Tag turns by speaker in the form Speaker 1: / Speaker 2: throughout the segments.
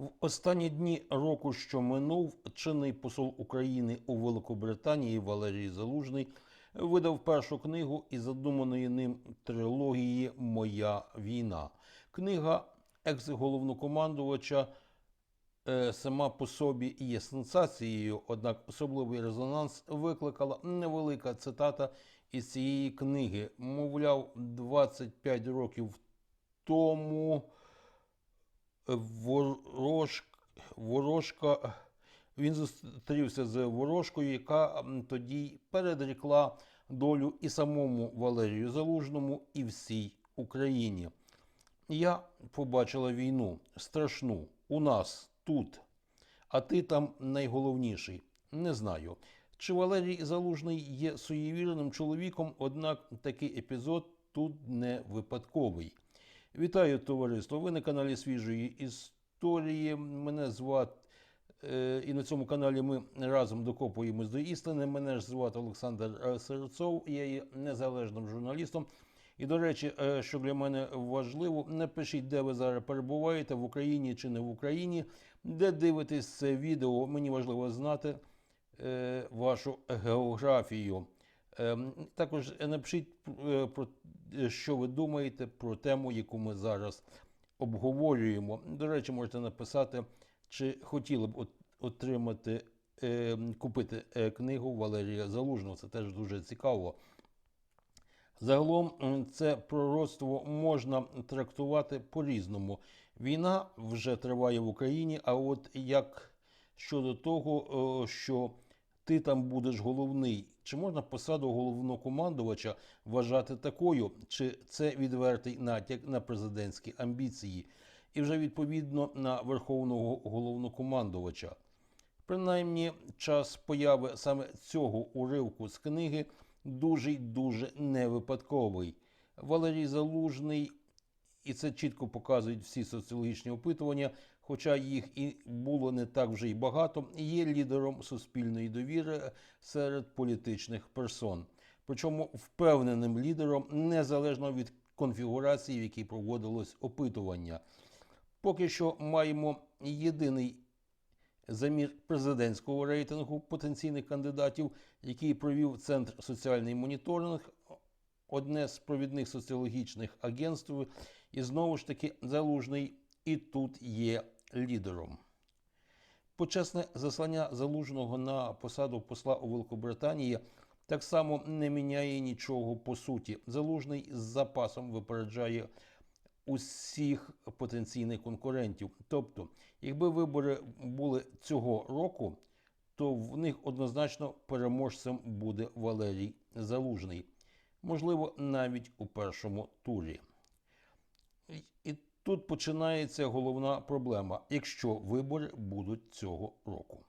Speaker 1: В останні дні року, що минув, чинний посол України у Великобританії Валерій Залужний видав першу книгу із задуманої ним трилогії Моя війна. Книга екс-головнокомандувача е, сама по собі є сенсацією, однак особливий резонанс викликала невелика цитата із цієї книги. Мовляв, 25 років тому ворож, ворожка. Він зустрівся з ворожкою, яка тоді передрікла долю і самому Валерію Залужному, і всій Україні. Я побачила війну страшну у нас тут, а ти там найголовніший. Не знаю. Чи Валерій Залужний є суєвірним чоловіком, однак такий епізод тут не випадковий. Вітаю товариство! Ви на каналі Свіжої історії. Мене звати. е, І на цьому каналі ми разом докопуємось до істини. Мене ж звати Олександр е, Серцов, я є незалежним журналістом. І, до речі, е, що для мене важливо, напишіть, де ви зараз перебуваєте, в Україні чи не в Україні, де дивитесь це відео. Мені важливо знати вашу географію. Ем, Також напишіть, е, е, що ви думаєте про тему, яку ми зараз обговорюємо. До речі, можете написати, чи хотіли б отримати, е, купити е, книгу Валерія Залужного. Це теж дуже цікаво. Загалом це пророцтво можна трактувати по-різному. Війна вже триває в Україні, а от як щодо того, е, що ти там будеш головний, чи можна посаду головнокомандувача вважати такою, чи це відвертий натяк на президентські амбіції, і вже відповідно на верховного головнокомандувача? Принаймні, час появи саме цього уривку з книги дуже дуже невипадковий. Валерій Залужний, і це чітко показують всі соціологічні опитування, хоча їх і було не так вже й багато, є лідером суспільної довіри серед політичних персон. Причому впевненим лідером незалежно від конфігурації, в якій проводилось опитування. Поки що маємо єдиний замір президентського рейтингу потенційних кандидатів, який провів Центр соціальний моніторинг, одне з провідних соціологічних агентств, і знову ж таки залужний і тут є лідером. Почесне заслання залужного на посаду посла у Великобританії так само не міняє нічого по суті. Залужний з запасом випереджає усіх потенційних конкурентів. Тобто, якби вибори були цього року, то в них однозначно переможцем буде Валерій Залужний. Можливо, навіть у першому турі. І- тут починається головна проблема, якщо вибори будуть цього року.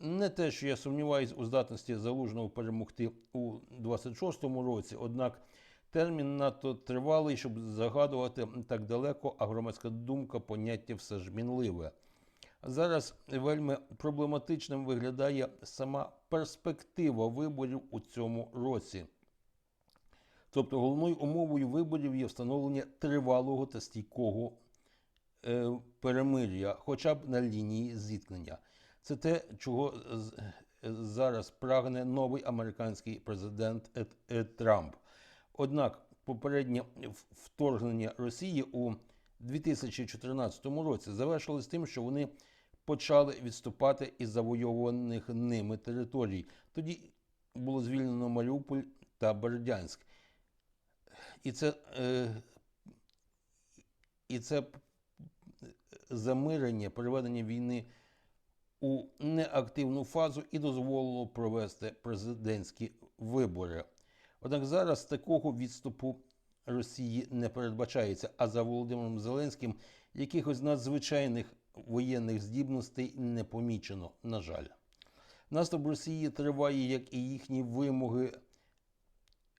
Speaker 1: Не те, що я сумніваюся у здатності залужного перемогти у 26-му році, однак термін надто тривалий, щоб загадувати так далеко, а громадська думка поняття все ж мінливе. Зараз вельми проблематичним виглядає сама перспектива виборів у цьому році. Тобто головною умовою виборів є встановлення тривалого та стійкого е, перемир'я, хоча б на лінії зіткнення. Це те, чого е, зараз прагне новий американський президент Ед- Ед Трамп. Однак попереднє вторгнення Росії у 2014 році завершилось тим, що вони почали відступати із завойованих ними територій. Тоді було звільнено Маріуполь та Бердянськ. І це, е, і це замирення, переведення війни у неактивну фазу і дозволило провести президентські вибори. Однак зараз такого відступу Росії не передбачається, а за Володимиром Зеленським якихось надзвичайних воєнних здібностей не помічено, на жаль. Наступ Росії триває, як і їхні вимоги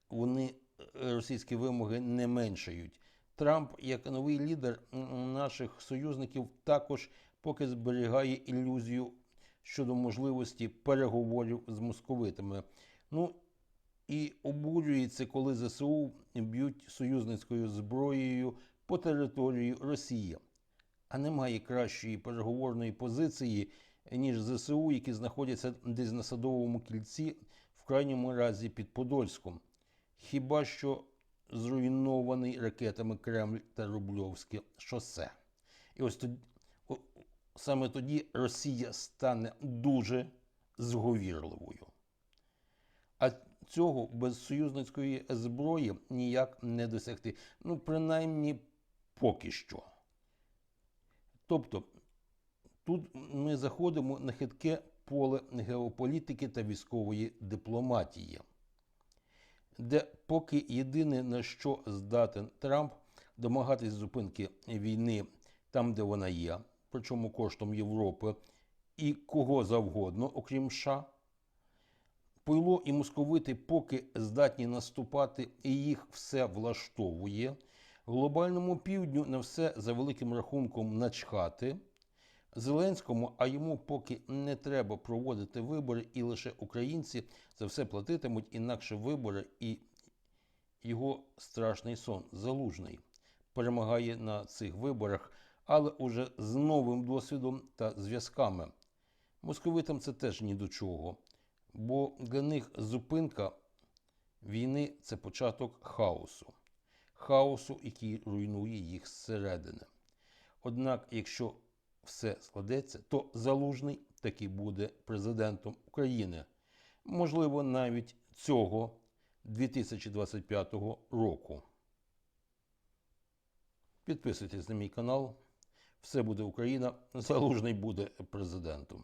Speaker 1: вони е, російські вимоги не меншають. Трамп, як новий лідер наших союзників, також поки зберігає ілюзію щодо можливості переговорів з московитами. Ну і обурюється, коли ЗСУ б'ють союзницькою зброєю по території Росії. А немає кращої переговорної позиції, ніж ЗСУ, які знаходяться десь на садовому кільці, в крайньому разі під Подольськом. Хіба що зруйнований ракетами Кремль та Рубльовське шосе. І ось тоді, саме тоді Росія стане дуже зговірливою. А цього без союзницької зброї ніяк не досягти. Ну, принаймні, поки що. Тобто, тут ми заходимо на хитке поле геополітики та військової дипломатії, де поки єдине на що здатен Трамп домагатись зупинки війни там, де вона є, причому коштом Європи і кого завгодно, окрім США. Пойло і московити поки здатні наступати, і їх все влаштовує. Глобальному півдню на все за великим рахунком начхати. Зеленському, а йому поки не треба проводити вибори, і лише українці за все платитимуть, інакше вибори і його страшний сон залужний перемагає на цих виборах, але уже з новим досвідом та зв'язками. Московитам це теж ні до чого, бо для них зупинка війни це початок хаосу, хаосу, який руйнує їх зсередини. Однак, якщо все складеться, то залужний таки буде президентом України. Можливо, навіть цього 2025 року. Підписуйтесь на мій канал. Все буде Україна. Залужний буде президентом.